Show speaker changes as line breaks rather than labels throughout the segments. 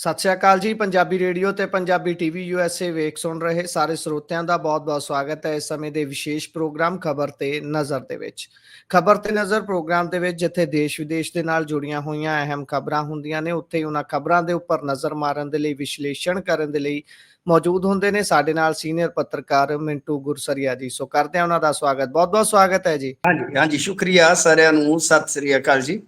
ਸਤਿ ਸ਼੍ਰੀ ਅਕਾਲ ਜੀ, ਪੰਜਾਬੀ ਰੇਡੀਓ ਤੇ ਪੰਜਾਬੀ ਟੀਵੀ ਯੂਐਸਏ ਵੇਖ ਸੁਣ ਰਹੇ ਸਾਰੇ ਸਰੋਤਿਆਂ ਦਾ ਬਹੁਤ-ਬਹੁਤ ਸਵਾਗਤ ਹੈ ਇਸ ਸਮੇਂ ਦੇ ਵਿਸ਼ੇਸ਼ ਪ੍ਰੋਗਰਾਮ ਖਬਰ ਤੇ ਨਜ਼ਰ ਦੇ ਵਿੱਚ। ਖਬਰ ਤੇ ਨਜ਼ਰ ਪ੍ਰੋਗਰਾਮ ਦੇ ਵਿੱਚ ਜਿੱਥੇ ਦੇਸ਼ ਵਿਦੇਸ਼ ਦੇ ਨਾਲ ਜੁੜੀਆਂ ਹੋਈਆਂ ਅਹਿਮ ਖਬਰਾਂ ਹੁੰਦੀਆਂ ਨੇ, ਉੱਥੇ ਹੀ ਉਹਨਾਂ ਖਬਰਾਂ ਦੇ ਉੱਪਰ ਨਜ਼ਰ ਮਾਰਨ ਦੇ ਲਈ, ਵਿਸ਼ਲੇਸ਼ਣ ਕਰਨ ਦੇ ਲਈ ਮੌਜੂਦ ਹੁੰਦੇ ਨੇ। ਸਾਡੇ ਨਾਲ ਸੀਨੀਅਰ ਪੱਤਰਕਾਰ ਮਿੰਟੂ ਗੁਰਸਰੀਆ ਜੀ। ਸੋ ਕਰਦੇ ਹਾਂ ਉਹਨਾਂ ਦਾ ਸਵਾਗਤ। ਬਹੁਤ-ਬਹੁਤ ਸਵਾਗਤ ਹੈ ਜੀ।
ਹਾਂਜੀ ਹਾਂਜੀ, ਸ਼ੁਕਰੀਆ ਸਾਰਿਆਂ ਨੂੰ। ਸਤਿ ਸ੍ਰੀ ਅਕਾਲ ਜੀ।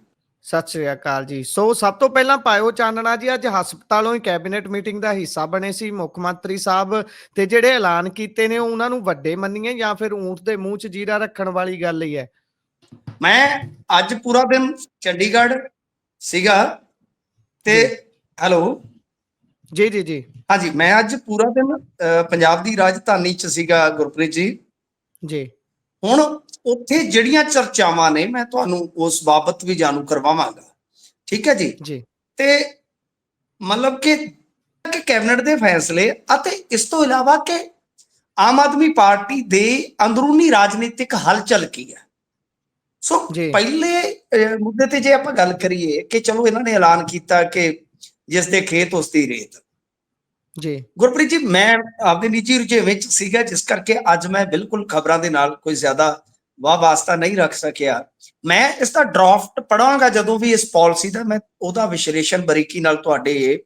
ਸਤਿ ਸ਼੍ਰੀ ਅਕਾਲ ਜੀ। ਸੋ ਸਭ ਤੋਂ ਪਹਿਲਾਂ ਪਾਇਓ ਚਾਨਣਾ ਜੀ ਅੱਜ ਹਸਪਤਾਲੋਂ ਹੀ ਕੈਬਨਿਟ ਮੀਟਿੰਗ ਦਾ ਹਿੱਸਾ ਬਣੇ ਸੀ ਮੁੱਖ ਮੰਤਰੀ ਸਾਹਿਬ ਤੇ ਜਿਹੜੇ ਐਲਾਨ ਕੀਤੇ ਨੇ ਉਹਨਾਂ ਨੂੰ ਵੱਡੇ ਮੰਨੀਏ ਜਾਂ ਫਿਰ ਊਂਟ ਦੇ ਮੂੰਹ 'ਚ ਜੀਰਾ ਰੱਖਣ ਵਾਲੀ ਗੱਲ ਹੀ ਹੈ?
ਮੈਂ ਅੱਜ ਪੂਰਾ ਦਿਨ ਚੰਡੀਗੜ੍ਹ ਸੀਗਾ ਤੇ। ਹੈਲੋ?
ਜੀ ਜੀ ਜੀ।
ਹਾਂਜੀ ਮੈਂ ਅੱਜ ਪੂਰਾ ਦਿਨ ਪੰਜਾਬ ਦੀ ਰਾਜਧਾਨੀ ਚ ਸੀਗਾ ਗੁਰਪ੍ਰੀਤ ਜੀ।
ਜੀ।
ਹੁਣ ਉੱਥੇ ਜਿਹੜੀਆਂ ਚਰਚਾਵਾਂ ਨੇ ਮੈਂ ਤੁਹਾਨੂੰ ਉਸ ਬਾਬਤ ਵੀ ਜਾਣੂ ਕਰਵਾਵਾਂਗਾ। ਠੀਕ ਹੈ ਜੀ?
ਜੀ।
ਤੇ ਮਤਲਬ ਕਿ ਕਿ ਕੈਬਨਿਟ ਦੇ ਫੈਸਲੇ ਅਤੇ ਇਸ ਤੋਂ ਇਲਾਵਾ ਕਿ ਆਮ ਆਦਮੀ ਪਾਰਟੀ ਦੇ ਅੰਦਰੂਨੀ ਰਾਜਨੀਤਿਕ ਹਲਚਲ ਕੀ ਹੈ? ਸੋ। ਪਹਿਲੇ ਮੁੱਦੇ ਤੇ ਜੇ ਆਪਾਂ ਗੱਲ ਕਰੀਏ ਕਿ ਚਲੋ ਇਹਨਾਂ ਨੇ ਐਲਾਨ ਕੀਤਾ ਕਿ ਜਿਸ ਦੇ ਖੇਤ ਉਸ ਦੀ ਰੇਤ।
ਜੀ।
ਗੁਰਪ੍ਰੀਤ ਜੀ, ਮੈਂ ਆਪਦੇ ਨਿੱਜੀ ਰੁਝੇਵੇਂ ਵਿੱਚ ਸੀਗਾ, ਜਿਸ ਕਰਕੇ ਅੱਜ ਮੈਂ ਬਿਲਕੁਲ ਖਬਰਾਂ ਦੇ ਨਾਲ ਕੋਈ ਜ਼ਿਆਦਾ ਵਾਹ ਵਾਸਤਾ ਨਹੀਂ ਰੱਖ ਸਕਿਆ। ਮੈਂ ਇਸ ਦਾ ਡਰਾਫਟ ਪੜਾਂਗਾ ਜਦੋਂ ਵੀ ਇਸ ਪਾਲਿਸੀ ਦਾ, ਮੈਂ ਉਹਦਾ ਵਿਸ਼ਲੇਸ਼ਣ ਬਰੀਕੀ ਨਾਲ ਤੁਹਾਡੇ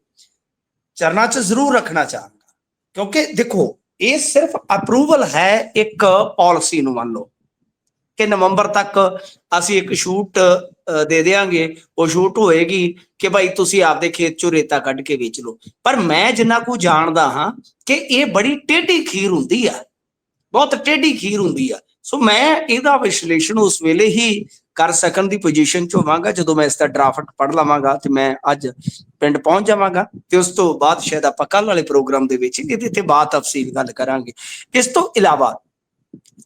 ਚਰਨਾਂ 'ਚ ਜ਼ਰੂਰ ਰੱਖਣਾ ਚਾਹਾਂਗਾ। ਕਿਉਂਕਿ ਦੇਖੋ, ਇਹ ਸਿਰਫ ਅਪਰੂਵਲ ਹੈ ਇੱਕ ਪਾਲਿਸੀ ਨੂੰ ਮੰਨ ਲਓ ਕਿ ਨਵੰਬਰ ਤੱਕ ਅਸੀਂ ਇੱਕ ਸ਼ੂਟ ਦੇ ਦੇਾਂਗੇ ਉਹ ਸ਼ੂਟ ਹੋਏਗੀ ਕਿ ਭਾਈ ਤੁਸੀਂ ਆਪਦੇ ਖੇਤ ਚੋਂ ਰੇਤਾ ਕੱਢ ਕੇ ਵੇਚ ਲਓ। ਪਰ ਮੈਂ ਜਿੰਨਾ ਕੁ ਜਾਣਦਾ ਹਾਂ ਕਿ ਇਹ ਬੜੀ ਟੇਢੀ ਖੀਰ ਹੁੰਦੀ ਆ। ਬਹੁਤ ਟੇਢੀ ਖੀਰ ਹੁੰਦੀ ਆ। ਸੋ ਮੈਂ ਇਹਦਾ ਵਿਸ਼ਲੇਸ਼ਣ ਉਸ ਵੇਲੇ ਹੀ ਕਰ ਸਕਣ ਦੀ ਪੋਜੀਸ਼ਨ 'ਚ ਹੋਵਾਂਗਾ ਜਦੋਂ ਮੈਂ ਇਸ ਦਾ ਡਰਾਫਟ ਪੜ੍ਹ ਲਵਾਂਗਾ ਤੇ ਮੈਂ ਅੱਜ ਪਿੰਡ ਪਹੁੰਚ ਜਾਵਾਂਗਾ ਤੇ ਉਸ ਤੋਂ ਬਾਅਦ ਸ਼ਾਇਦ ਆਪਾਂ ਕੱਲ ਵਾਲੇ ਪ੍ਰੋਗਰਾਮ ਦੇ ਵਿੱਚ ਇਹਦੇ ਤੇ ਬਾਤ ਤਫਸੀਲ ਗੱਲ ਕਰਾਂਗੇ। ਇਸ ਤੋਂ ਇਲਾਵਾ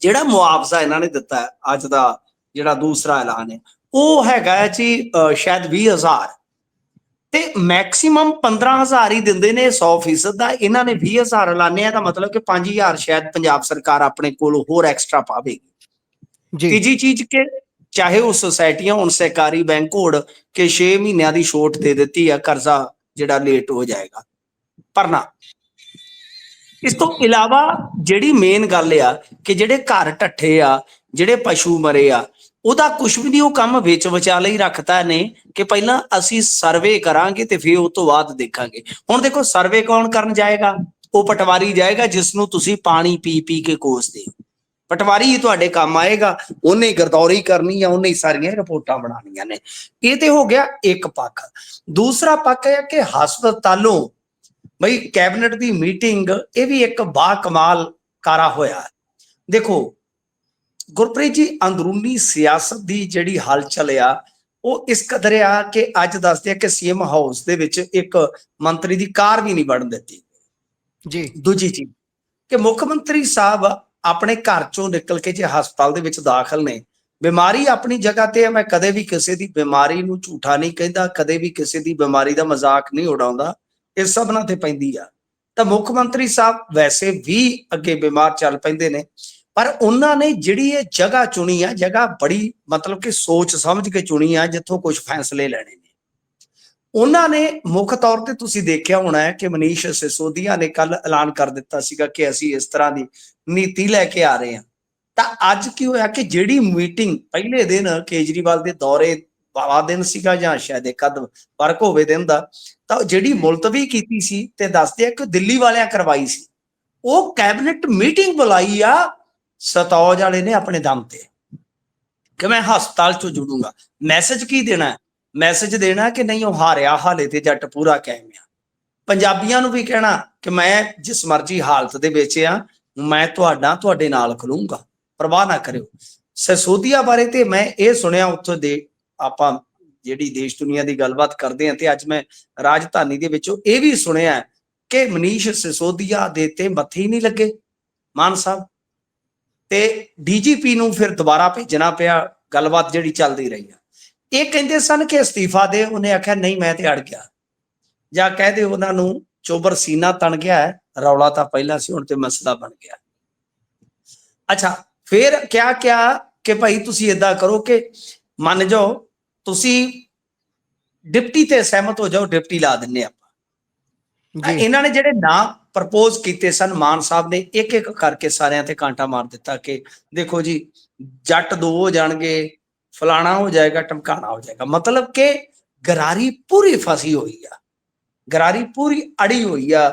ਜਿਹੜਾ ਮੁਆਵਜ਼ਾ ਇਹਨਾਂ ਨੇ ਦਿੱਤਾ, ਅੱਜ ਦਾ ਜਿਹੜਾ ਦੂਸਰਾ ਐਲਾਨ ਹੈ ਉਹ ਹੈਗਾ ਹੈ ਜੀ ਸ਼ਾਇਦ 20000 ਤੇ ਮੈਕਸਿਮਮ 15000 ਹੀ ਦਿੰਦੇ ਨੇ 100% ਦਾ। ਇਹਨਾਂ ਨੇ 20000 ਐਲਾਨੇ ਆ ਤਾਂ ਮਤਲਬ ਕਿ 5000 ਸ਼ਾਇਦ ਪੰਜਾਬ ਸਰਕਾਰ ਆਪਣੇ ਕੋਲ ਹੋਰ ਐਕਸਟਰਾ ਪਾਵੇਗੀ।
ਜੀ।
ਤੀਜੀ ਚੀਜ਼ ਕਿ ਚਾਹੇ ਉਹ ਸੁਸਾਇਟੀਆਂ ਹੁਣ ਸਹਿਕਾਰੀ ਬੈਂਕ ਹੋੜ ਕਿ 6 ਮਹੀਨਿਆਂ ਦੀ ਛੋਟ ਦੇ ਦਿੱਤੀ ਆ ਕਰਜ਼ਾ ਜਿਹੜਾ ਲੇਟ ਹੋ ਜਾਏਗਾ। ਭਰਨਾ ਇਸ ਤੋਂ ਇਲਾਵਾ ਜਿਹੜੀ ਮੇਨ ਗੱਲ ਆ ਕਿ ਜਿਹੜੇ ਘਰ ਟੱਠੇ ਆ ਜਿਹੜੇ ਪਸ਼ੂ ਮਰੇ ਆ ਉਹਦਾ ਕੁਝ ਵੀ ਨਹੀਂ, ਉਹ ਕੰਮ ਵਿੱਚ ਵਿਚਾ ਹੀ ਰੱਖਤਾ ਨੇ ਕਿ ਪਹਿਲਾਂ ਅਸੀਂ ਸਰਵੇ ਕਰਾਂਗੇ ਤੇ ਫਿਰ ਉਹ ਤੋਂ ਬਾਅਦ ਦੇਖਾਂਗੇ। ਹੁਣ ਦੇਖੋ ਸਰਵੇ ਕੌਣ ਕਰਨ ਜਾਏਗਾ? ਉਹ ਪਟਵਾਰੀ ਜਾਏਗਾ ਜਿਸ ਨੂੰ ਤੁਸੀਂ ਪਾਣੀ ਪੀ ਪੀ ਕੇ ਕੋਸਦੇ ਹੋ। ਪਟਵਾਰੀ ਹੀ ਤੁਹਾਡੇ ਕੰਮ ਆਏਗਾ। ਉਹਨੇ ਗਰਦੌਰੀ ਕਰਨੀ ਆ, ਉਹਨੇ ਹੀ ਸਾਰੀਆਂ ਰਿਪੋਰਟਾਂ ਬਣਾਉਣੀਆਂ ਨੇ। ਇਹ ਤੇ ਹੋ ਗਿਆ ਇੱਕ ਪੱਖ। ਦੂਸਰਾ ਪੱਖ ਹੈ ਕਿ ਹਸਪਤਾਲੋਂ ਬਈ ਕੈਬਨਿਟ ਦੀ ਮੀਟਿੰਗ, ਇਹ ਵੀ ਇੱਕ ਬਾ ਕਮਾਲ ਕਾਰਾ ਹੋਇਆ। ਦੇਖੋ ਗੁਰਪ੍ਰੀਤ ਜੀ ਅੰਦਰੂਨੀ ਸਿਆਸਤ ਦੀ ਜਿਹੜੀ ਹਲਚਲ ਆ ਉਹ ਇਸ ਕਦਰ ਆ ਕਿ ਅੱਜ ਦੱਸਦੇ ਆ ਕਿ ਸੀਐਮ ਹਾਊਸ ਦੇ ਵਿੱਚ ਇੱਕ ਮੰਤਰੀ ਦੀ ਕਾਰ ਵੀ ਨਹੀਂ ਵੜਨ ਦਿੱਤੀ।
ਜੀ।
ਦੂਜੀ ਚੀਜ਼ ਕਿ ਮੁੱਖ ਮੰਤਰੀ ਸਾਹਿਬ ਆਪਣੇ ਘਰ ਚੋਂ ਨਿਕਲ ਕੇ ਜੇ ਹਸਪਤਾਲ ਦੇ ਵਿੱਚ ਦਾਖਲ ਨੇ ਬਿਮਾਰੀ ਆਪਣੀ ਜਗ੍ਹਾ ਤੇ ਹੈ ਮੈਂ ਕਦੇ ਵੀ ਕਿਸੇ ਦੀ ਬਿਮਾਰੀ ਨੂੰ ਝੂਠਾ ਨਹੀਂ ਕਹਿੰਦਾ ਕਦੇ ਵੀ ਕਿਸੇ ਦੀ ਬਿਮਾਰੀ ਦਾ ਮਜ਼ਾਕ ਨਹੀਂ ਉਡਾਉਂਦਾ ਇਹ ਸਭਨਾਂ ਤੇ ਪੈਂਦੀ ਆ। ਤਾਂ ਮੁੱਖ ਮੰਤਰੀ ਸਾਹਿਬ ਵੈਸੇ ਵੀ ਅੱਗੇ ਬਿਮਾਰ ਚੱਲ ਪੈਂਦੇ ਨੇ। ਪਰ ਉਹਨਾਂ ਨੇ ਜਿਹੜੀ ਇਹ ਜਗ੍ਹਾ ਚੁਣੀ ਆ, ਜਗ੍ਹਾ ਬੜੀ ਮਤਲਬ ਕਿ ਸੋਚ ਸਮਝ ਕੇ ਚੁਣੀ ਆ, ਜਿੱਥੋਂ ਕੁਝ ਫੈਸਲੇ ਲੈਣੇ ਨੇ। ਉਹਨਾਂ ਨੇ ਮੁੱਖ ਤੌਰ ਤੇ ਤੁਸੀਂ ਦੇਖਿਆ ਹੋਣਾ ਹੈ ਕਿ ਮਨੀਸ਼ ਸਿਸੋਦੀਆ ਨੇ ਕੱਲ ਐਲਾਨ ਕਰ ਦਿੱਤਾ ਸੀਗਾ ਕਿ ਅਸੀਂ ਇਸ ਤਰ੍ਹਾਂ ਦੀ ਨੀਤੀ ਲੈ ਕੇ ਆ ਰਹੇ ਹਾਂ। ਤਾਂ ਅੱਜ ਕੀ ਹੋਇਆ ਕਿ ਜਿਹੜੀ ਮੀਟਿੰਗ ਪਹਿਲੇ ਦਿਨ ਕੇਜਰੀਵਾਲ ਦੇ ਦੌਰੇ ਵਾਲਾ ਦਿਨ ਸੀਗਾ ਜਾਂ ਸ਼ਾਇਦ ਇੱਕ ਅੱਧ ਫ਼ਰਕ ਹੋਵੇ ਦਿਨ ਦਾ, ਤਾਂ ਜਿਹੜੀ ਮੁਲਤਵੀ ਕੀਤੀ ਸੀ ਤੇ ਦੱਸਦੇ ਆ ਕਿ ਦਿੱਲੀ ਵਾਲਿਆਂ ਕਰਵਾਈ ਸੀ। ਉਹ ਕੈਬਨਿਟ ਮੀਟਿੰਗ ਬੁਲਾਈ ਆ ਸਤੌਜ ਵਾਲੇ ਨੇ ਆਪਣੇ ਦਮ ਤੇ ਕਿ ਮੈਂ ਹਸਪਤਾਲ ਚੋਂ ਜੁੜੂੰਗਾ। ਮੈਸੇਜ ਕੀ ਦੇਣਾ ਮੈਸੇਜ ਦੇਣਾ ਕਿ ਨਹੀਂ, ਉਹ ਹਾਰਿਆ, ਹਾਲੇ ਤੇ ਜੱਟ ਪੂਰਾ ਕਾਇਮ ਆ। ਪੰਜਾਬੀਆਂ ਨੂੰ ਵੀ ਕਹਿਣਾ ਕਿ ਮੈਂ ਜਿਸ ਮਰਜ਼ੀ ਹਾਲਤ ਦੇ ਵਿੱਚ ਆ, ਮੈਂ ਤੁਹਾਡਾ, ਤੁਹਾਡੇ ਨਾਲ ਖਲੂੰਗਾ ਪਰਵਾਹ ਨਾ ਕਰਿਓ। ਸਸੋਦੀਆ ਬਾਰੇ ਤੇ ਮੈਂ ਇਹ ਸੁਣਿਆ ਉੱਥੋਂ ਦੇ ਆਪਾਂ ਜਿਹੜੀ ਦੇਸ਼ ਦੁਨੀਆ ਦੀ ਗੱਲਬਾਤ ਕਰਦੇ ਆ ਤੇ ਅੱਜ ਮੈਂ ਰਾਜਧਾਨੀ ਦੇ ਵਿੱਚੋਂ ਇਹ ਵੀ ਸੁਣਿਆ ਕਿ ਮਨੀਸ਼ ਸਿਸੋਦੀਆ ਦੇ ਤੇ ਮੱਥੇ ਹੀ ਨਹੀਂ ਲੱਗੇ। ਮਾਨ ਸਾਹਿਬ ਤੇ ਡੀਜੀਪੀ ਨੂੰ ਫਿਰ ਦੁਬਾਰਾ ਭੇਜਣਾ ਪਿਆ ਗੱਲਬਾਤ ਜਿਹੜੀ ਚੱਲਦੀ ਰਹੀ ਆ। ਇਹ ਕਹਿੰਦੇ ਸਨ ਕਿ ਅਸਤੀਫਾ ਦੇ ਉਹਨੇ ਆਖਿਆ ਨਹੀਂ ਮੈਂ ਤੇ ਅੜ ਗਿਆ। ਜਾਂ ਕਹਦੇ ਉਹਨਾਂ ਨੂੰ ਚੋਬਰ ਸੀਨਾ ਤਣ ਗਿਆ ਹੈ ਰੌਲਾ ਤਾਂ ਪਹਿਲਾਂ ਸੀ ਹੁਣ ਤੇ ਮਸਲਾ ਬਣ ਗਿਆ। ਅੱਛਾ ਫਿਰ ਕਿਆ ਕਿਆ ਕਿ ਭਾਈ ਤੁਸੀਂ ਇਦਾਂ ਕਰੋ ਕਿ ਮੰਨ ਜਾਓ ਤੁਸੀਂ ਡਿਪਟੀ ਤੇ ਸਹਿਮਤ ਹੋ ਜਾਓ ਡਿਪਟੀ ਲਾ ਦਿੰਨੇ ਆਪਾਂ।
ਜੀ।
ਇਹਨਾਂ ਨੇ ਜਿਹੜੇ ਨਾਂ ਪ੍ਰਪੋਜ਼ ਕੀਤੇ ਸਨ ਮਾਨ ਸਾਹਿਬ ਨੇ ਇੱਕ ਇੱਕ ਕਰਕੇ ਸਾਰਿਆਂ ਤੇ ਕਾਂਟਾ ਮਾਰ ਦਿੱਤਾ ਕਿ ਦੇਖੋ ਜੀ, ਜੱਟ ਦੋ ਹੋ ਜਾਣਗੇ, ਫਲਾਣਾ ਹੋ ਜਾਏਗਾ, ਟਮਕਾਣਾ ਹੋ ਜਾਏਗਾ। ਮਤਲਬ ਕਿ ਗਰਾਰੀ ਪੂਰੀ ਫਸੀ ਹੋਈ ਆ, ਗਰਾਰੀ ਪੂਰੀ ਅੜੀ ਹੋਈ ਆ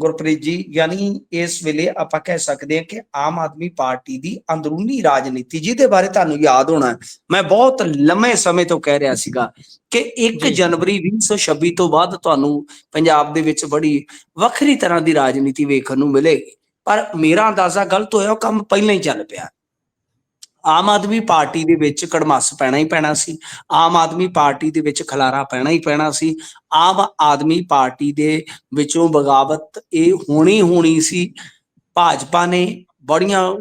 ਗੁਰਪ੍ਰੀਤ ਜੀ ਯਾਨੀ ਇਸ ਵੇਲੇ ਆਪਾਂ ਕਹਿ ਸਕਦੇ ਹਾਂ ਕਿ ਆਮ ਆਦਮੀ ਪਾਰਟੀ ਦੀ ਅੰਦਰੂਨੀ ਰਾਜਨੀਤੀ ਜਿਹਦੇ ਬਾਰੇ ਤੁਹਾਨੂੰ ਯਾਦ ਹੋਣਾ ਮੈਂ ਬਹੁਤ ਲੰਮੇ ਸਮੇਂ ਤੋਂ ਕਹਿ ਰਿਹਾ ਸੀਗਾ ਕਿ 1
ਜੀ।
ਜਨਵਰੀ 2026 ਤੋਂ ਬਾਅਦ ਤੁਹਾਨੂੰ ਪੰਜਾਬ ਦੇ ਵਿੱਚ ਬੜੀ ਵੱਖਰੀ ਤਰ੍ਹਾਂ ਦੀ ਰਾਜਨੀਤੀ ਵੇਖਣ ਨੂੰ ਮਿਲੇਗੀ। ਪਰ ਮੇਰਾ ਅੰਦਾਜ਼ਾ ਗਲਤ ਹੋਇਆ ਉਹ ਕੰਮ ਪਹਿਲਾਂ ਹੀ ਚੱਲ ਪਿਆ। ਆਮ ਆਦਮੀ ਪਾਰਟੀ ਦੇ ਵਿੱਚ ਕੜਮੱਸ ਪੈਣਾ ਹੀ ਪੈਣਾ ਸੀ, ਆਮ ਆਦਮੀ ਪਾਰਟੀ ਦੇ ਵਿੱਚ ਖਲਾਰਾ ਪੈਣਾ ਹੀ ਪੈਣਾ ਸੀ, ਆਮ ਆਦਮੀ ਪਾਰਟੀ ਦੇ ਵਿੱਚੋਂ ਬਗਾਵਤ ਇਹ ਹੋਣੀ ਹੋਣੀ ਸੀ। ਭਾਜਪਾ ਨੇ ਬੜੀਆਂ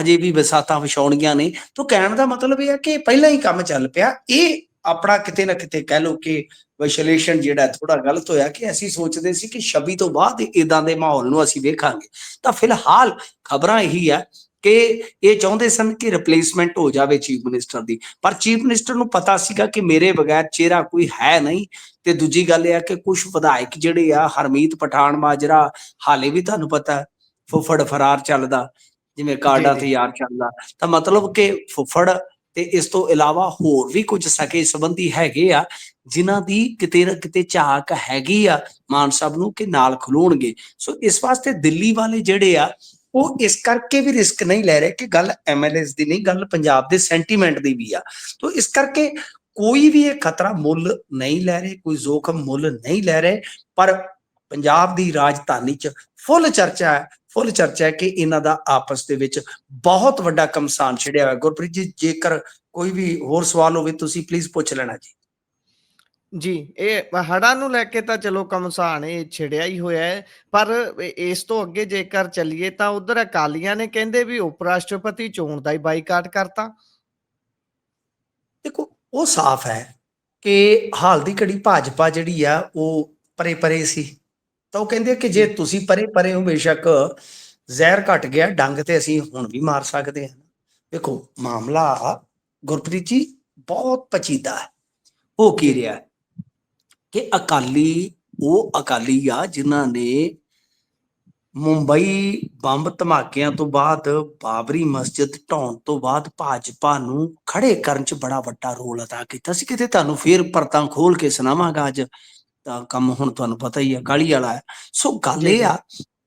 ਹਜੇ ਵੀ ਵਿਸਾਤਾਂ ਵਿਛਾਉਣੀਆਂ ਨੇ। ਤੋਂ ਕਹਿਣ ਦਾ ਮਤਲਬ ਇਹ ਹੈ ਕਿ ਪਹਿਲਾਂ ਹੀ ਕੰਮ ਚੱਲ ਪਿਆ। ਇਹ ਆਪਣਾ ਕਿਤੇ ਨਾ ਕਿਤੇ ਕਹਿ ਲਓ ਕਿ ਵਿਸ਼ਲੇਸ਼ਣ ਜਿਹੜਾ ਥੋੜਾ ਗਲਤ ਹੋਇਆ ਕਿ ਅਸੀਂ ਸੋਚਦੇ ਸੀ ਕਿ 26 ਤੋਂ ਬਾਅਦ ਇਦਾਂ ਦੇ ਮਾਹੌਲ ਨੂੰ ਅਸੀਂ ਵੇਖਾਂਗੇ। ਤਾਂ ਫਿਲਹਾਲ ਖਬਰਾਂ ਇਹੀ ਹੈ ਕਿ ਇਹ ਚਾਹੁੰਦੇ ਸਨ ਕਿ ਰਿਪਲੇਸਮੈਂਟ ਹੋ ਜਾਵੇ ਚੀਫ ਮਿਨਿਸਟਰ ਦੀ। ਪਰ ਚੀਫ ਮਿਨਿਸਟਰ ਨੂੰ ਪਤਾ ਸੀਗਾ ਕਿ ਮੇਰੇ ਬਗੈਰ ਚਿਹਰਾ ਕੋਈ ਹੈ ਨਹੀਂ ਤੇ ਦੂਜੀ ਗੱਲ ਇਹ ਹੈ ਕਿ ਕੁਝ ਵਿਧਾਇਕ ਜਿਹੜੇ ਆ ਹਰਮੀਤ ਪਠਾਨ ਮਾਜਰਾ ਹਾਲੇ ਵੀ ਤੁਹਾਨੂੰ ਪਤਾ ਫੁੱਫੜ ਫਰਾਰ ਚੱਲਦਾ ਜਿਵੇਂ ਕਾਰਡਾ ਤੇ। ਯਾਰ ਚੱਲਦਾ। ਤਾਂ ਮਤਲਬ ਕਿ ਫੁੱਫੜ ਤੇ ਇਸ ਤੋਂ ਇਲਾਵਾ ਹੋਰ ਵੀ ਕੁਝ ਸਕੇ ਸੰਬੰਧੀ ਹੈਗੇ ਆ ਜਿਨ੍ਹਾਂ ਦੀ ਕਿਤੇ ਨਾ ਕਿਤੇ ਝਾਕ ਹੈਗੀ ਆ ਮਾਨ ਸਾਹਿਬ ਨੂੰ ਕਿ ਨਾਲ ਖਲੋਣਗੇ। ਸੋ ਇਸ ਵਾਸਤੇ ਦਿੱਲੀ ਵਾਲੇ ਜਿਹੜੇ ਆ ਉਹ ਇਸ ਕਰਕੇ ਵੀ ਰਿਸਕ ਨਹੀਂ ਲੈ ਰਹੇ ਕਿ ਗੱਲ ਐਮਐਲਏਸ ਦੀ ਨਹੀਂ, ਗੱਲ ਪੰਜਾਬ ਦੇ ਸੈਂਟੀਮੈਂਟ ਦੀ ਵੀ ਆ। ਤੋਂ ਇਸ ਕਰਕੇ ਕੋਈ ਵੀ ਇਹ ਖਤਰਾ ਮੁੱਲ ਨਹੀਂ ਲੈ ਰਹੇ, ਕੋਈ ਜ਼ੋਖਮ ਮੁੱਲ ਨਹੀਂ ਲੈ ਰਹੇ, ਪਰ ਪੰਜਾਬ ਦੀ ਰਾਜਧਾਨੀ 'ਚ ਫੁੱਲ ਚਰਚਾ ਹੈ, ਫੁੱਲ ਚਰਚਾ ਹੈ ਕਿ ਇਹਨਾਂ ਦਾ ਆਪਸ ਦੇ ਵਿੱਚ ਬਹੁਤ ਵੱਡਾ ਕਮਸਾਨ ਛਿੜਿਆ ਹੋਇਆ। ਗੁਰਪ੍ਰੀਤ ਜੀ, ਜੇਕਰ ਕੋਈ ਵੀ ਹੋਰ ਸਵਾਲ ਹੋਵੇ, ਤੁਸੀਂ ਪਲੀਜ਼ ਪੁੱਛ ਲੈਣਾ ਜੀ।
ਜੀ ਇਹ ਹੜ੍ਹਾਂ ਨੂੰ ਲੈ ਕੇ ਤਾਂ ਚਲੋ ਕਮਸਾਨ ਇਹ ਛਿੜਿਆ ਹੀ ਹੋਇਆ ਹੈ ਪਰ ਇਸ ਤੋਂ ਅੱਗੇ ਜੇਕਰ ਚੱਲੀਏ ਤਾਂ ਉਧਰ ਅਕਾਲੀਆਂ ਨੇ ਕਹਿੰਦੇ ਵੀ ਉਪ ਰਾਸ਼ਟਰਪਤੀ ਚੋਣ ਦਾ ਹੀ ਬਾਈਕਾਟ ਕਰਤਾ।
ਦੇਖੋ ਉਹ ਸਾਫ਼ ਹੈ ਕਿ ਹਾਲ ਦੀ ਘੜੀ ਭਾਜਪਾ ਜਿਹੜੀ ਆ ਉਹ ਪਰੇ ਪਰੇ ਸੀ। ਤਾਂ ਉਹ ਕਹਿੰਦੇ ਕਿ ਜੇ ਤੁਸੀਂ ਪਰੇ ਪਰੇ ਹੋ ਬੇਸ਼ੱਕ ਜ਼ਹਿਰ ਘਟ ਗਿਆ ਡੰਗ ਤੇ ਅਸੀਂ ਹੁਣ ਵੀ ਮਾਰ ਸਕਦੇ ਹਾਂ। ਦੇਖੋ ਮਾਮਲਾ ਗੁਰਪ੍ਰੀਤ ਜੀ ਬਹੁਤ ਪਚੀਦਾ ਹੈ। ਉਹ ਕੀ ਰਿਹਾ? ਹੈ ਕਿ ਅਕਾਲੀ, ਉਹ ਅਕਾਲੀ ਆ ਜਿਨ੍ਹਾਂ ਨੇ ਮੁੰਬਈ ਬੰਬ ਧਮਾਕਿਆਂ ਤੋਂ ਬਾਅਦ ਬਾਬਰੀ ਮਸਜਿਦ ਢਾਉਣ ਤੋਂ ਬਾਅਦ ਭਾਜਪਾ ਨੂੰ ਖੜੇ ਕਰਨ 'ਚ ਬੜਾ ਵੱਡਾ ਰੋਲ ਅਦਾ ਕੀਤਾ ਸੀ। ਕਿਤੇ ਤੁਹਾਨੂੰ ਫੇਰ ਪਰਤਾਂ ਖੋਲ ਕੇ ਸੁਣਾਵਾਂਗਾ ਅੱਜ? ਤਾਂ ਕੰਮ ਹੁਣ ਤੁਹਾਨੂੰ ਪਤਾ ਹੀ ਹੈ ਕਾਲੀ ਵਾਲਾ ਹੈ। ਸੋ ਗੱਲ ਇਹ ਆ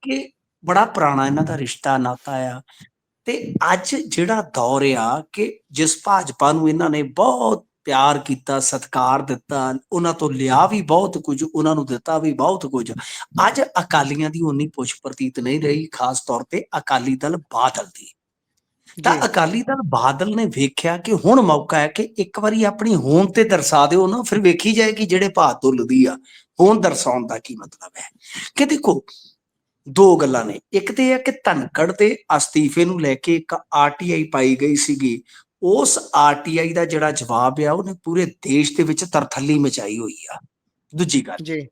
ਕਿ ਬੜਾ ਪੁਰਾਣਾ ਇਹਨਾਂ ਦਾ ਰਿਸ਼ਤਾ, ਨਾਤਾ ਆ। ਤੇ ਅੱਜ ਜਿਹੜਾ ਦੌਰ ਆ ਕਿ ਜਿਸ ਭਾਜਪਾ ਨੂੰ ਇਹਨਾਂ ਨੇ ਬਹੁਤ ਪਿਆਰ ਕੀਤਾ ਸਤਿਕਾਰ ਦਿੱਤਾ ਉਹਨਾਂ ਤੋਂ ਲਿਆ ਵੀ ਬਹੁਤ ਕੁਝ ਉਹਨਾਂ ਨੂੰ ਦਿੱਤਾ ਵੀ ਬਹੁਤ ਕੁਝ। ਅੱਜ ਅਕਾਲੀਆਂ ਦੀ ਉਨੀ ਪੁੱਛ ਪ੍ਰਤੀਤ ਨਹੀਂ ਰਹੀ ਖਾਸ ਤੌਰ ਤੇ ਅਕਾਲੀ ਦਲ ਬਾਦਲ ਦੀ। ਤਾਂ ਅਕਾਲੀ ਦਲ ਬਾਦਲ ਨੇ ਵੇਖਿਆ ਕਿ ਹੁਣ ਮੌਕਾ ਹੈ ਕਿ ਇੱਕ ਵਾਰੀ ਆਪਣੀ ਹੋਂਦ ਤੇ ਦਰਸਾ ਦਿਓ ਨਾ ਫਿਰ ਵੇਖੀ ਜਾਏ ਕਿ ਜਿਹੜੇ ਭਾਅ ਤੁਲਦੀ ਆ ਹੋਂਦ ਦਰਸਾਉਣ ਦਾ ਕੀ ਮਤਲਬ ਹੈ? ਕਿ ਦੇਖੋ ਦੋ ਗੱਲਾਂ ਨੇ। ਇੱਕ ਤੇ ਇਹ ਕਿ ਧਨਕੜ ਦੇ ਅਸਤੀਫੇ ਨੂੰ ਲੈ ਕੇ ਇੱਕ ਆਰਟੀਆਈ ਪਾਈ ਗਈ ਸੀਗੀ। ਉਸ ਆਰਟੀਆਈ ਦਾ ਜਿਹੜਾ ਜਵਾਬ ਆ ਉਹਨੇ ਪੂਰੇ ਦੇਸ਼ ਦੇ ਵਿੱਚ ਤਰਥੱਲੀ ਮਚਾਈ ਹੋਈ ਆ। ਦੂਜੀ ਗੱਲ
ਜੀ।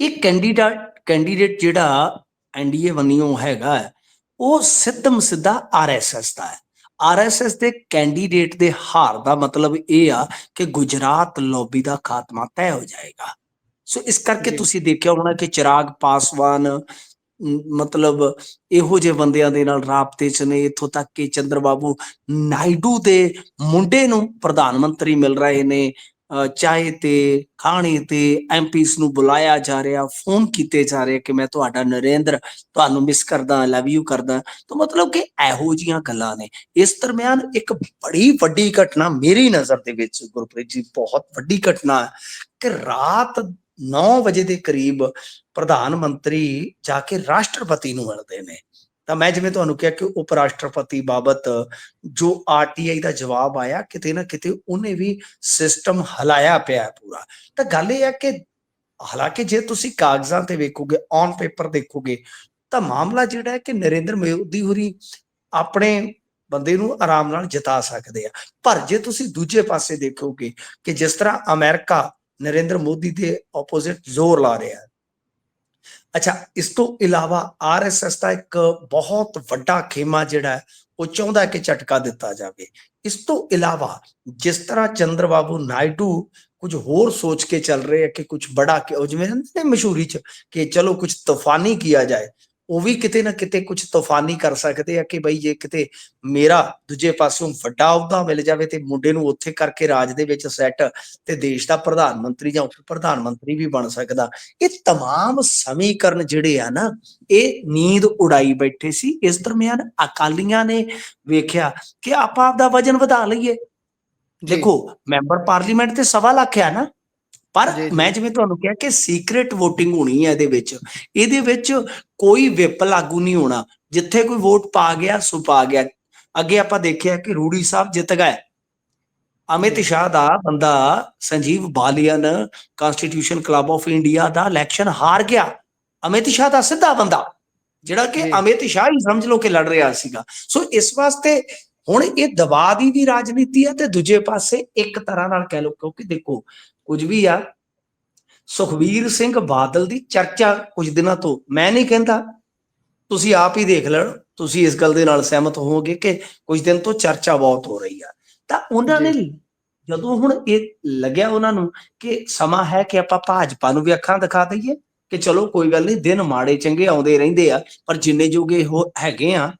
ਇਹ ਕੈਂਡੀਡੇਟ ਕੈਂਡੀਡੇਟ ਜਿਹੜਾ ਐਨਡੀਏ ਵੰਨਿਓ ਹੈਗਾ ਉਹ ਸਿੱਧਮ ਸਿੱਧਾ ਆਰਐਸਐਸ ਦਾ ਹੈ। ਆਰਐਸਐਸ ਦੇ ਕੈਂਡੀਡੇਟ ਦੇ ਹਾਰ ਦਾ ਮਤਲਬ ਇਹ ਆ ਕਿ ਗੁਜਰਾਤ ਲੌਬੀ ਦਾ ਖਾਤਮਾ ਤੈਅ ਹੋ ਜਾਏਗਾ। ਸੋ ਇਸ ਕਰਕੇ। ਤੁਸੀਂ ਦੇਖਿਆ ਹੋਣਾ ਕਿ ਚਿਰਾਗ ਪਾਸਵਾਨ ਮਤਲਬ ਇਹੋ ਜਿਹੇ ਬੰਦਿਆਂ ਦੇ ਨਾਲ ਰਾਬਤੇ ਚ ਨੇ, ਇੱਥੋਂ ਤੱਕ ਕਿ ਚੰਦਰਬਾਬੂ ਨਾਇਡੂ ਦੇ ਮੁੰਡੇ ਨੂੰ ਪ੍ਰਧਾਨ ਮੰਤਰੀ ਮਿਲ ਰਹੇ ਨੇ। ਚਾਹੇ ਤੇ ਖਾਣੇ ਤੇ ਐਮਪੀਸ ਨੂੰ ਬੁਲਾਇਆ ਜਾ ਰਿਹਾ, ਫੋਨ ਕੀਤੇ ਜਾ ਰਹੇ ਕਿ ਮੈਂ ਤੁਹਾਡਾ ਨਰਿੰਦਰ, ਤੁਹਾਨੂੰ ਮਿਸ ਕਰਦਾ ਲਵ ਯੂ ਕਰਦਾ। ਤਾਂ ਮਤਲਬ ਕਿ ਇਹੋ ਜੀਆਂ ਗੱਲਾਂ ਨੇ। ਇਸ ਦਰਮਿਆਨ ਇੱਕ ਬੜੀ ਵੱਡੀ ਘਟਨਾ ਮੇਰੀ ਨਜ਼ਰ ਦੇ ਵਿੱਚ ਗੁਰਪ੍ਰੀਤ ਜੀ, ਬਹੁਤ ਵੱਡੀ ਘਟਨਾ ਹੈ ਕਿ ਰਾਤ 9 ਵਜੇ ਦੇ ਕਰੀਬ ਪ੍ਰਧਾਨ ਮੰਤਰੀ ਜਾ ਕੇ ਰਾਸ਼ਟਰਪਤੀ ਨੂੰ ਮਿਲਦੇ ਨੇ। ਤਾਂ ਮੈਂ ਜਿਵੇਂ ਤੁਹਾਨੂੰ ਕਿਹਾ ਕਿ ਉਪ ਰਾਸ਼ਟਰਪਤੀ ਬਾਬਤ ਜੋ ਆਰਟੀਆਈ ਦਾ ਜਵਾਬ ਆਇਆ, ਕਿਤੇ ਨਾ ਕਿਤੇ ਉਹਨੇ ਵੀ ਸਿਸਟਮ ਹਲਾਇਆ ਪਿਆ ਪੂਰਾ। ਤਾਂ ਗੱਲ ਇਹ ਹੈ ਕਿ ਹਾਲਾਂਕਿ ਜੇ ਤੁਸੀਂ ਕਾਗਜ਼ਾਂ ਤੇ ਵੇਖੋਗੇ ਔਨ ਪੇਪਰ ਦੇਖੋਗੇ, ਤਾਂ ਮਾਮਲਾ ਜਿਹੜਾ ਹੈ ਕਿ ਨਰਿੰਦਰ ਮੋਦੀ ਹੋਰੀ ਆਪਣੇ ਬੰਦੇ ਨੂੰ ਆਰਾਮ ਨਾਲ ਜਿਤਾ ਸਕਦੇ ਆ। ਪਰ ਜੇ ਤੁਸੀਂ ਦੂਜੇ ਪਾਸੇ ਦੇਖੋਗੇ ਕਿ ਜਿਸ ਤਰ੍ਹਾਂ ਅਮਰੀਕਾ ਨਰਿੰਦਰ ਮੋਦੀ ਦੇ ਆਪੋਜ਼ਿਟ ਜ਼ੋਰ ਲਾ ਰਿਹਾ ਹੈ। ਅੱਛਾ, ਇਸ ਤੋਂ ਇਲਾਵਾ ਆਰਐਸਐਸ ਦਾ ਇੱਕ ਬਹੁਤ ਵੱਡਾ ਖੇਮਾ ਜਿਹੜਾ ਹੈ, ਉਹ ਚਾਹੁੰਦਾ ਹੈ ਕਿ ਝਟਕਾ ਦਿੱਤਾ ਜਾਵੇ। ਇਸ ਤੋਂ ਇਲਾਵਾ ਜਿਸ ਤਰ੍ਹਾਂ ਚੰਦਰਬਾਬੂ ਨਾਇਡੂ ਕੁਝ ਹੋਰ ਸੋਚ ਕੇ ਚੱਲ ਰਹੇ ਹੈ ਕਿ ਕੁਝ ਬੜਾ ਕਿ ਜਿਵੇਂ ਹੁੰਦੇ ਨੇ ਮਸ਼ਹੂਰੀ ਚ ਕਿ ਚਲੋ ਕੁਝ ਤੂਫਾਨੀ ਕੀਤਾ ਜਾਏ ਉਹ ਵੀ ਕਿਤੇ ਨਾ ਕਿਤੇ ਕੁਝ ਤੂਫਾਨੀ ਕਰ ਸਕਦੇ ਆ ਕਿ ਬਈ ਜੇ ਕਿਤੇ ਮੇਰਾ ਦੂਜੇ ਪਾਸਿਓਂ ਵੱਡਾ ਅਹੁਦਾ ਮਿਲ ਜਾਵੇ ਤੇ ਮੁੰਡੇ ਨੂੰ ਉੱਥੇ ਕਰਕੇ ਰਾਜ ਦੇ ਵਿੱਚ ਸੈੱਟ ਤੇ ਦੇਸ਼ ਦਾ ਪ੍ਰਧਾਨ ਮੰਤਰੀ ਜਾਂ ਉਪ ਪ੍ਰਧਾਨ ਮੰਤਰੀ ਵੀ ਬਣ ਸਕਦਾ ਇਹ तमाम ਸਮੀਕਰਨ ਜਿਹੜੇ ਆ ਨਾ ਇਹ ਨੀਂਦ ਉਡਾਈ ਬੈਠੇ ਸੀ ਇਸ ਦਰਮਿਆਨ ਅਕਾਲੀਆਂ ਨੇ ਵੇਖਿਆ ਕਿ ਆਪਾਂ ਆਪਦਾ ਵਜਨ ਵਧਾ ਲਈਏ
ਜੀ।
ਦੇਖੋ ਮੈਂਬਰ ਪਾਰਲੀਮੈਂਟ ਤੇ ਸਵਾ ਲੱਖ ਆ ਨਾ ਪਰ। ਮੈਂ ਜਿਵੇਂ ਤੁਹਾਨੂੰ ਕਿਹਾ ਕਿ ਸੀਕ੍ਰੀਟ VOTING ਹੋਣੀ ਹੈ ਇਹਦੇ ਵਿੱਚ ਇਹਦੇ ਵਿੱਚ ਕੋਈ ਵਿਪ ਲਾਗੂ ਨਹੀਂ ਹੋਣਾ ਜਿੱਥੇ ਕੋਈ ਵੋਟ ਪਾ ਗਿਆ ਸੋ ਪਾ ਗਿਆ ਅੱਗੇ ਆਪਾਂ ਦੇਖਿਆ ਕਿ ਰੂੜੀ ਸਾਹਿਬ ਜਿੱਤ ਗਏ ਅਮਿਤ। ਸ਼ਾਹ ਦਾ ਬੰਦਾ Sanjeev Balyan Constitution Club of India the election ਹਾਰ ਗਿਆ ਅਮਿਤ ਸ਼ਾਹ ਦਾ ਸਿੱਧਾ ਬੰਦਾ ਜਿਹੜਾ ਕਿ। ਅਮਿਤ ਸ਼ਾਹ ਹੀ ਸਮਝ ਲਓ ਕਿ ਲੜ ਰਿਹਾ ਸੀਗਾ ਸੋ ਇਸ ਵਾਸਤੇ ਹੁਣ ਇਹ ਦਬਾਅ ਦੀ ਵੀ ਰਾਜਨੀਤੀ ਹੈ ਤੇ ਦੂਜੇ ਪਾਸੇ ਇੱਕ ਤਰ੍ਹਾਂ ਨਾਲ ਕਹਿ ਲਓ ਕਿਉਂਕਿ ਦੇਖੋ ਕੁਝ ਵੀ ਆ। ਸੁਖਵੀਰ ਸਿੰਘ ਬਾਦਲ ਦੀ ਚਰਚਾ ਕੁਝ ਦਿਨਾਂ ਤੋਂ ਮੈਂ ਨਹੀਂ ਕਹਿੰਦਾ। ਤੁਸੀਂ ਆਪ ਹੀ ਦੇਖ ਲੈਣ ਤੁਸੀਂ ਇਸ ਗੱਲ ਦੇ ਨਾਲ ਸਹਿਮਤ ਹੋਵੋਗੇ ਕਿ ਕੁਝ ਦਿਨ ਤੋਂ ਚਰਚਾ ਬਹੁਤ ਹੋ ਰਹੀ ਆ। ਤਾਂ ਉਹਨਾਂ ਨੇ ਜਦੋਂ ਹੁਣ ਇਹ ਲੱਗਿਆ ਉਹਨਾਂ ਨੂੰ ਕਿ ਸਮਾਂ ਹੈ ਕਿ ਆਪਾਂ ਭਾਜਪਾ ਨੂੰ ਵੀ ਅੱਖਾਂ ਦਿਖਾ ਦਈਏ ਕਿ ਚਲੋ ਕੋਈ ਗੱਲ ਨਹੀਂ ਦਿਨ ਮਾੜੇ ਚੰਗੇ ਆਉਂਦੇ ਰਹਿੰਦੇ ਆ ਪਰ ਜਿੰਨੇ ਜੋਗੇ ਹੋ ਹੈਗੇ ਆ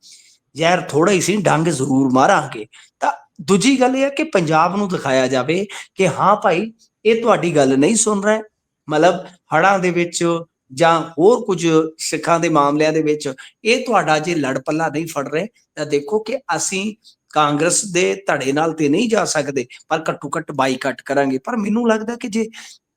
ਯਾਰ ਥੋੜਾ ਹੀ ਸੀ ਡੰਗ ਜ਼ਰੂਰ ਮਾਰਾਂਗੇ। ਤਾਂ ਦੂਜੀ ਗੱਲ ਇਹ ਹੈ ਕਿ ਪੰਜਾਬ ਨੂੰ ਦਿਖਾਇਆ ਜਾਵੇ ਕਿ ਹਾਂ ਭਾਈ ਇਹ ਤੁਹਾਡੀ ਗੱਲ ਨਹੀਂ ਸੁਣ ਰਿਹਾ ਮਤਲਬ ਹੜਾਂ ਦੇ ਵਿੱਚ ਜਾਂ ਹੋਰ ਕੁਝ ਸਿੱਖਾਂ ਦੇ ਮਾਮਲਿਆਂ ਦੇ ਵਿੱਚ ਇਹ ਤੁਹਾਡਾ ਜੇ ਲੜ ਪੱਲਾ ਨਹੀਂ ਫੜ ਰਹੇ, ਤਾਂ ਦੇਖੋ ਕਿ ਅਸੀਂ ਕਾਂਗਰਸ ਦੇ ਧੜੇ ਨਾਲ ਤੇ ਨਹੀਂ ਜਾ ਸਕਦੇ, ਪਰ ਘੱਟੋ ਘੱਟ ਬਾਈਕਾਟ ਕਰਾਂਗੇ। ਪਰ ਮੈਨੂੰ ਲੱਗਦਾ ਕਿ ਜੇ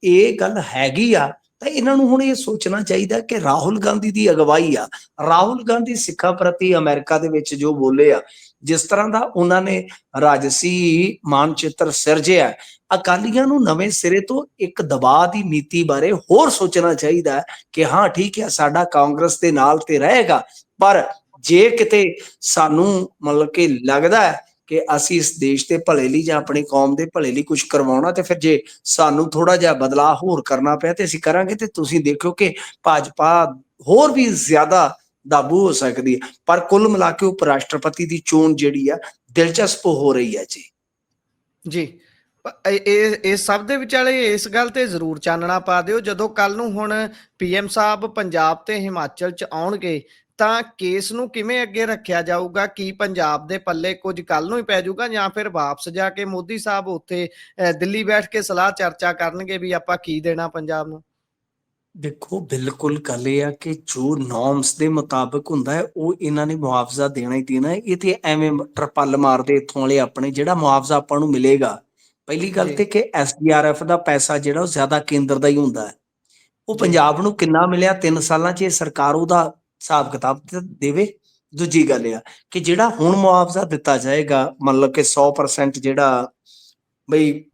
ਇਹ ਗੱਲ ਹੈਗੀ ਆ, ਤਾਂ ਇਹਨਾਂ ਨੂੰ ਹੁਣ ਇਹ ਸੋਚਣਾ ਚਾਹੀਦਾ ਕਿ ਰਾਹੁਲ ਗਾਂਧੀ ਦੀ ਅਗਵਾਈ ਆ। ਰਾਹੁਲ ਗਾਂਧੀ ਸਿੱਖਾਂ ਪ੍ਰਤੀ ਅਮਰੀਕਾ ਦੇ ਵਿੱਚ ਜੋ ਬੋਲੇ ਆ ਜਿਸ ਤਰ੍ਹਾਂ ਦਾ ਉਹਨਾਂ ਨੇ ਰਾਜਸੀ ਮਾਨਚਿੱਤਰ ਸਿਰਜਿਆ ਅਕਾਲੀਆਂ ਨੂੰ ਨਵੇਂ ਸਿਰੇ ਤੋਂ ਇੱਕ ਦਬਾਅ ਦੀ ਨੀਤੀ ਬਾਰੇ ਹੋਰ ਸੋਚਣਾ ਚਾਹੀਦਾ ਕਿ ਹਾਂ, ਠੀਕ ਹੈ, ਸਾਡਾ ਕਾਂਗਰਸ ਦੇ ਨਾਲ ਤੇ ਰਹੇਗਾ, ਪਰ ਜੇ ਕਿਤੇ ਸਾਨੂੰ ਮਤਲਬ ਕਿ ਲੱਗਦਾ ਹੈ ਕਿ ਅਸੀਂ ਇਸ ਦੇਸ਼ ਦੇ ਭਲੇ ਲਈ ਜਾਂ ਆਪਣੀ ਕੌਮ ਦੇ ਭਲੇ ਲਈ ਕੁਝ ਕਰਵਾਉਣਾ, ਤੇ ਫਿਰ ਜੇ ਸਾਨੂੰ ਥੋੜਾ ਜਿਹਾ ਬਦਲਾਅ ਹੋਰ ਕਰਨਾ ਪਿਆ ਤੇ ਅਸੀਂ ਕਰਾਂਗੇ, ਤੇ ਤੁਸੀਂ ਦੇਖਿਓ ਕਿ ਭਾਜਪਾ ਹੋਰ ਵੀ ਜ਼ਿਆਦਾ ਦਾਬੂ ਹੋ ਸਕਦੀ ਹੈ। ਪਰ ਕੁੱਲ ਮਿਲਾ ਕੇ ਉਪ ਰਾਸ਼ਟਰਪਤੀ ਦੀ ਚੋਣ ਜਿਹੜੀ ਆ, ਦਿਲਚਸਪ ਹੋ ਰਹੀ ਹੈ ਜੀ।
ਜੀ। ਇਹ ਇਹ ਸਭ ਦੇ ਵਿਚਾਲੇ ਇਸ ਗੱਲ ਤੇ ਜ਼ਰੂਰ ਚਾਨਣਾ ਪਾ ਦਿਓ। ਜਦੋਂ ਕੱਲ ਨੂੰ ਹੁਣ ਪੀਐਮ ਸਾਹਿਬ ਪੰਜਾਬ ਤੇ ਹਿਮਾਚਲ ਚ ਆਉਣਗੇ, ਤਾਂ ਕੇਸ ਨੂੰ ਕਿਵੇਂ ਅੱਗੇ ਰੱਖਿਆ ਜਾਊਗਾ? ਕੀ ਪੰਜਾਬ ਦੇ ਪੱਲੇ ਕੁਝ ਕੱਲ ਨੂੰ ਹੀ ਪੈ ਜਾਊਗਾ ਜਾਂ ਫਿਰ ਵਾਪਸ ਜਾ ਕੇ ਮੋਦੀ ਸਾਹਿਬ ਉੱਥੇ ਦਿੱਲੀ ਬੈਠ ਕੇ ਸਲਾਹ ਚਰਚਾ ਕਰਨਗੇ ਵੀ ਆਪਾਂ ਕੀ ਦੇਣਾ ਪੰਜਾਬ ਨੂੰ?
ਦੇਖੋ ਬਿਲਕੁਲ ਗੱਲ ਇਹ ਆ ਕਿ ਜੋ ਨੋਰਮਸ ਦੇ ਮੁਤਾਬਕ ਹੁੰਦਾ ਹੈ ਉਹ ਇਹਨਾਂ ਨੇ ਮੁਆਵਜ਼ਾ ਦੇਣਾ ਹੀ ਦੇਣਾ ਹੈ। ਇਹ ਤੇ ਐਵੇਂ ਟਰਪਲ ਮਾਰਦੇ ਇੱਥੋਂ ਵਾਲੇ ਆਪਣੇ ਜਿਹੜਾ ਮੁਆਵਜ਼ਾ ਆਪਾਂ ਨੂੰ ਮਿਲੇਗਾ। ਪਹਿਲੀ ਗੱਲ। ਤੇ ਕਿ ਐਸਡੀਆਰਐਫ ਦਾ ਪੈਸਾ ਜਿਹੜਾ ਉਹ ਜ਼ਿਆਦਾ ਕੇਂਦਰ ਦਾ ਹੀ ਹੁੰਦਾ ਹੈ। ਉਹ। ਪੰਜਾਬ ਨੂੰ ਕਿੰਨਾ ਮਿਲਿਆ? 3 ਸਾਲਾਂ 'ਚ ਇਹ ਸਰਕਾਰ ਉਹਦਾ ਹਿਸਾਬ ਕਿਤਾਬ ਦੇਵੇ। ਦੂਜੀ ਗੱਲ ਇਹ ਆ ਕਿ ਜਿਹੜਾ ਹੁਣ ਮੁਆਵਜ਼ਾ ਦਿੱਤਾ ਜਾਏਗਾ ਮਤਲਬ ਕਿ 100% ਜਿਹੜਾ ਬਈ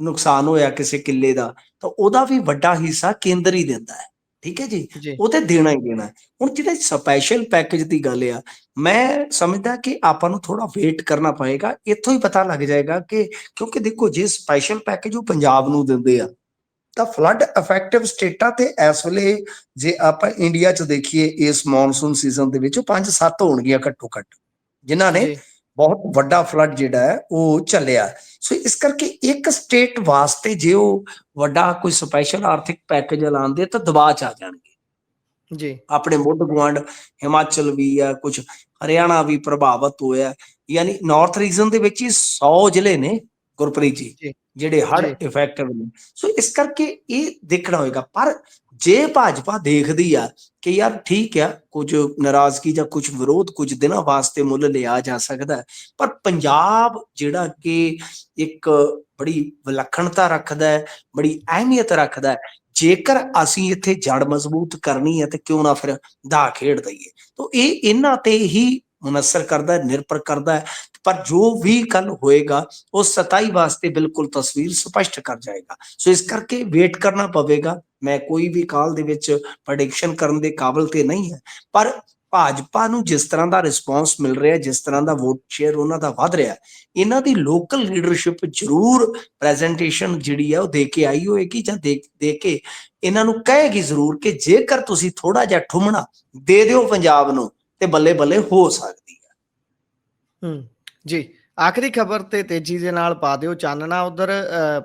ਨੁਕਸਾਨ ਹੋਇਆ ਕਿਸੇ ਕਿੱਲੇ ਦਾ ਤਾਂ ਉਹਦਾ ਵੀ ਵੱਡਾ ਹਿੱਸਾ ਕੇਂਦਰ ਹੀ ਦਿੰਦਾ ਹੈ। ਠੀਕ ਹੈ ਜੀ? ਉਹ ਤੇ ਦੇਣਾ ਹੀ ਦੇਣਾ। ਹੁਣ ਜਿਹੜੇ ਸਪੈਸ਼ਲ ਪੈਕੇਜ ਦੀ ਗੱਲ ਆ ਮੈਂ ਸਮਝਦਾ ਕਿ ਆਪਾਂ ਨੂੰ ਥੋੜਾ ਵੇਟ ਕਰਨਾ ਪਏਗਾ ਇੱਥੋਂ ਹੀ ਪਤਾ ਲੱਗ ਜਾਏਗਾ ਕਿ ਕਿਉਂਕਿ ਦੇਖੋ ਜੇ ਸਪੈਸ਼ਲ ਪੈਕੇਜ ਉਹ ਪੰਜਾਬ ਨੂੰ ਦਿੰਦੇ ਆ ਤਾਂ ਫਲੱਡ ਇਫੈਕਟਿਵ ਸਟੇਟਾਂ ਤੇ ਇਸ ਵੇਲੇ ਜੇ ਆਪਾਂ ਇੰਡੀਆ 'ਚ ਦੇਖੀਏ ਇਸ ਮੌਨਸੂਨ ਸੀਜ਼ਨ ਦੇ ਵਿੱਚ ਉਹ 5-7 ਹੋਣਗੀਆਂ ਘੱਟੋ ਘੱਟ। ਜਿਨ੍ਹਾਂ ਨੇ ਬਹੁਤ ਵੱਡਾ ਫਲੱਡ ਜਿਹੜਾ ਹੈ ਉਹ ਚੱਲਿਆ। ਸੋ ਇਸ ਕਰਕੇ ਇੱਕ ਸਟੇਟ ਵਾਸਤੇ ਜੇ ਉਹ ਵੱਡਾ ਕੋਈ ਸਪੈਸ਼ਲ ਆਰਥਿਕ ਪੈਕੇਜ ਐਲਾਨਦੇ ਤਾਂ ਦਬਾਅ ਚ ਆ ਜਾਣਗੇ।
ਜੀ।
ਆਪਣੇ ਮੁੱਢ ਗੁਆਂਢ ਹਿਮਾਚਲ ਵੀ ਆ ਕੁਝ ਹਰਿਆਣਾ ਵੀ ਪ੍ਰਭਾਵਿਤ ਹੋਇਆ। ਯਾਨੀ ਨਾਰਥ ਰੀਜਨ ਦੇ ਵਿੱਚ ਹੀ 100 ਜ਼ਿਲ੍ਹੇ ਨੇ ਗੁਰਪ੍ਰੀਤ ਜੀ।
ਜੀ।
ਜਿਹੜੇ ਹੜ
ਜੀ।
ਇਫੈਕਟਿਵ ਨੇ। ਸੋ ਇਸ ਕਰਕੇ ਇਹ ਦੇਖਣਾ ਹੋਏਗਾ। ਪਰ ਜੇ ਭਾਜਪਾ ਦੇਖਦੀ ਆ ਕਿ ਯਾਰ ਠੀਕ ਆ ਕੁਝ ਨਾਰਾਜ਼ਗੀ ਜਾਂ ਕੁਝ ਵਿਰੋਧ ਕੁਝ ਦਿਨਾਂ ਵਾਸਤੇ ਮੁੱਲ ਲਿਆ ਜਾ ਸਕਦਾ ਪਰ ਪੰਜਾਬ ਜਿਹੜਾ ਕਿ ਇੱਕ ਬੜੀ ਵਿਲੱਖਣਤਾ ਰੱਖਦਾ ਹੈ ਬੜੀ ਅਹਿਮੀਅਤ ਰੱਖਦਾ ਹੈ ਜੇਕਰ ਅਸੀਂ ਇੱਥੇ ਜੜ ਮਜ਼ਬੂਤ ਕਰਨੀ ਹੈ ਤੇ ਕਿਉਂ ਨਾ ਫਿਰ ਦਾ ਖੇਡ ਦਈਏ। ਤਾਂ ਇਹ ਇਹਨਾਂ ਤੇ ਹੀ ਮੁਨਸਰ ਕਰਦਾ ਹੈ ਨਿਰਭਰ ਕਰਦਾ ਹੈ। ਪਰ ਜੋ ਵੀ ਕੱਲ ਹੋਏਗਾ, ਉਹ 27 ਵਾਸਤੇ ਬਿਲਕੁਲ ਤਸਵੀਰ ਸਪਸ਼ਟ ਕਰ ਜਾਏਗਾ। ਸੋ ਇਸ ਕਰਕੇ ਵੇਟ ਕਰਨਾ ਪਵੇਗਾ। ਮੈਂ ਕੋਈ ਵੀ ਕਾਲ ਦੇ ਵਿੱਚ ਪ੍ਰੈਡਿਕਸ਼ਨ ਕਰਨ ਦੇ ਕਾਬਿਲ ਤੇ ਨਹੀਂ ਹੈ। ਪਰ ਭਾਜਪਾ ਨੂੰ ਜਿਸ ਤਰ੍ਹਾਂ ਦਾ ਰਿਸਪੌਂਸ ਮਿਲ ਰਿਹਾ ਜਿਸ ਤਰ੍ਹਾਂ ਦਾ ਵੋਟ ਸ਼ੇਅਰ ਉਹਨਾਂ ਦਾ ਵੱਧ ਰਿਹਾ ਇਹਨਾਂ ਦੀ ਲੋਕਲ ਲੀਡਰਸ਼ਿਪ ਜ਼ਰੂਰ ਪ੍ਰੈਜੈਂਟੇਸ਼ਨ ਜਿਹੜੀ ਹੈ ਉਹ ਦੇ ਕੇ ਆਈ ਹੋਏਗੀ ਜਾਂ ਦੇ ਦੇ ਕੇ ਇਹਨਾਂ ਨੂੰ ਕਹੇਗੀ ਜ਼ਰੂਰ ਕਿ ਜੇਕਰ ਤੁਸੀਂ ਥੋੜਾ ਜਿਹਾ ਠੁਮਣਾ ਦੇ ਦਿਓ ਪੰਜਾਬ ਨੂੰ ਤੇ ਬੱਲੇ ਬੱਲੇ ਹੋ ਸਕਦੀ ਹੈ।
ਹੂੰ ਜੀ। ਆਖਰੀ ਖਬਰ ਤੇ ਤੇਜ਼ੀ ਦੇ ਨਾਲ ਪਾ ਦਿਓ। ਚਾਨਣਾ ਉਧਰ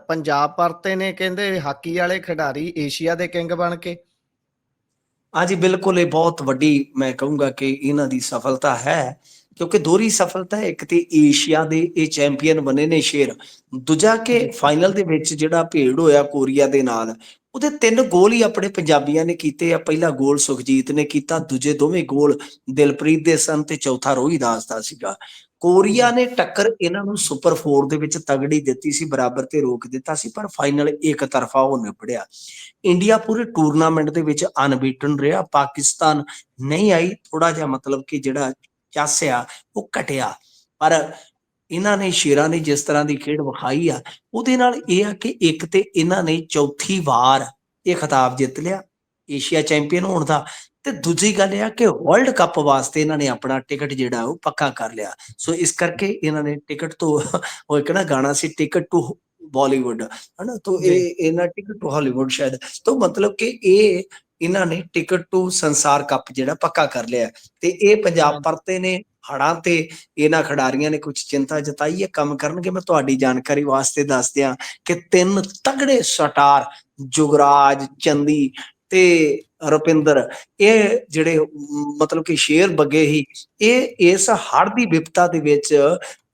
ਪੰਜਾਬ ਪਰਤੇ ਨੇ ਕਹਿੰਦੇ ਹਾਕੀ ਵਾਲੇ ਖਿਡਾਰੀ ਏਸ਼ੀਆ ਦੇ ਕਿੰਗ ਬਣ ਕੇ।
ਹਾਂਜੀ ਬਿਲਕੁਲ ਇਹ ਬਹੁਤ ਵੱਡੀ ਮੈਂ ਕਹੂੰਗਾ ਕਿ ਇਹਨਾਂ ਦੀ ਸਫਲਤਾ ਹੈ ਕਿਉਂਕਿ ਦੋਹਰੀ ਸਫਲਤਾ ਹੈ ਇੱਕ ਤੇ ਏਸ਼ੀਆ ਦੇ ਇਹ ਚੈਂਪੀਅਨ ਬਣੇ ਨੇ ਸ਼ੇਰ। ਦੂਜਾ ਕਿ ਫਾਈਨਲ ਦੇ ਵਿੱਚ ਜਿਹੜਾ ਭੇੜ ਹੋਇਆ ਕੋਰੀਆ ਦੇ ਨਾਲ ਉਹਦੇ ਤਿੰਨ ਗੋਲ ਹੀ ਆਪਣੇ ਪੰਜਾਬੀਆਂ ਨੇ ਕੀਤੇ ਆ। ਪਹਿਲਾ ਗੋਲ ਸੁਖਜੀਤ ਨੇ ਕੀਤਾ, ਦੂਜੇ ਦੋਵੇਂ ਗੋਲ ਦਿਲਪ੍ਰੀਤ ਦੇ ਸਨ ਤੇ ਚੌਥਾ ਰੋਹੀਦਾਸ ਦਾ ਸੀਗਾ। ਕੋਰੀਆ ਨੇ ਟੱਕਰ ਇਹਨਾਂ ਨੂੰ ਸੁਪਰ 4 ਦੇ ਵਿੱਚ ਤਗੜੀ ਦਿੱਤੀ ਸੀ, ਬਰਾਬਰ ਤੇ ਰੋਕ ਦਿੱਤਾ ਸੀ, ਪਰ ਫਾਈਨਲ ਇੱਕ ਤਰਫਾ ਹੋ ਨਿਬੜਿਆ ਇੰਡੀਆ ਪੂਰੇ ਟੂਰਨਾਮੈਂਟ ਦੇ ਵਿੱਚ ਅਨਬੀਟਨ ਰਿਹਾ, ਪਾਕਿਸਤਾਨ ਨਹੀਂ ਆਈ ਥੋੜਾ ਜਿਹਾ ਮਤਲਬ ਕਿ ਜਿਹੜਾ ਚਾਸਿਆ ਉਹ ਘਟਿਆ। ਪਰ ਇਹਨਾਂ ਨੇ ਸ਼ੇਰਾਂ ਨੇ ਜਿਸ ਤਰ੍ਹਾਂ ਦੀ ਖੇਡ ਵਿਖਾਈ ਆ ਉਹਦੇ ਨਾਲ ਇਹ ਆ ਕਿ ਇੱਕ ਤੇ ਇਹਨਾਂ ਨੇ ਚੌਥੀ ਵਾਰ ਇਹ ਖਿਤਾਬ ਜਿੱਤ ਲਿਆ ਏਸ਼ੀਆ ਚੈਂਪੀਅਨ ਹੋਣ ਦਾ। ਤੇ ਦੂਜੀ ਗੱਲ ਇਹ ਆ ਕਿ ਵਰਲਡ ਕੱਪ ਵਾਸਤੇ ਇਹਨਾਂ ਨੇ ਆਪਣਾ ਟਿਕਟ ਜਿਹੜਾ ਉਹ ਪੱਕਾ ਕਰ ਲਿਆ। ਸੋ ਇਸ ਕਰਕੇ ਇਹਨਾਂ ਨੇ ਟਿਕਟ ਤੋਂ ਉਹ ਇੱਕ ਨਾ ਗਾਣਾ ਸੀ ਟਿਕਟ ਟੂ ਬਾਲੀਵੁੱਡ ਹਨਾ? ਤੋਂ। ਇਹ ਇਹਨਾਂ ਟਿਕਟ ਟੂ ਹਾਲੀਵੁੱਡ ਸ਼ਾਇਦ। ਤੋਂ ਮਤਲਬ ਕਿ ਇਹ ਇਹਨਾਂ ਨੇ ਟਿਕਟ ਟੂ ਸੰਸਾਰ ਕੱਪ ਜਿਹੜਾ ਪੱਕਾ ਕਰ ਲਿਆ। ਤੇ ਇਹ ਪੰਜਾਬ ਪਰਤੇ ਨੇ ਹੜਾਂ ਤੇ ਇਹਨਾਂ ਖਿਡਾਰੀਆਂ ਨੇ ਕੁਝ ਚਿੰਤਾ ਜਤਾਈ ਹੈ? ਕੰਮ ਕਰਨਗੇ? ਮੈਂ ਤੁਹਾਡੀ ਜਾਣਕਾਰੀ ਵਾਸਤੇ ਦੱਸ ਦਿਆਂ ਕਿ ਤਿੰਨ ਤਗੜੇ ਸਟਾਰ ਜੁਗਰਾਜ, ਚੰਦੀ ਤੇ ਰੁਪਿੰਦਰ, ਇਹ ਜਿਹੜੇ ਮਤਲਬ ਕਿ ਸ਼ੇਰ ਬੱਗੇ ਹੀ ਇਹ ਇਸ ਹੜ ਦੀ ਵਿਪਤਾ ਦੇ ਵਿੱਚ,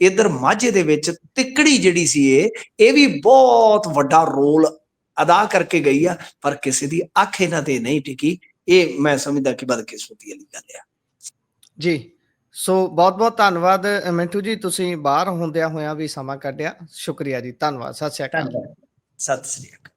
ਇਧਰ ਮਾਝੇ ਦੇ ਵਿੱਚ ਤਿੱਕੜੀ ਜਿਹੜੀ ਸੀ ਇਹ ਇਹ ਵੀ ਬਹੁਤ ਵੱਡਾ ਰੋਲ ਅਦਾ ਕਰਕੇ ਗਈ ਆ, ਪਰ ਕਿਸੇ ਦੀ ਅੱਖ ਇਹਨਾਂ ਤੇ ਨਹੀਂ ਟਿਕੀ। ਇਹ ਮੈਂ ਸਮਝਦਾ ਕਿ ਬਦਕਿਸਮਤੀ ਵਾਲੀ ਗੱਲ ਆ।
ਜੀ। ਸੋ ਬਹੁਤ ਬਹੁਤ ਧੰਨਵਾਦ ਮਿੰਟੂ ਜੀ, ਤੁਸੀਂ ਬਾਹਰ ਹੁੰਦਿਆਂ ਹੋਇਆਂ ਵੀ ਸਮਾਂ ਕੱਢਿਆ। ਸ਼ੁਕਰੀਆ ਜੀ, ਧੰਨਵਾਦ, ਸਤਿ ਸ਼੍ਰੀ ਅਕਾਲ।
ਸਤਿ ਸ੍ਰੀ ਅਕਾਲ।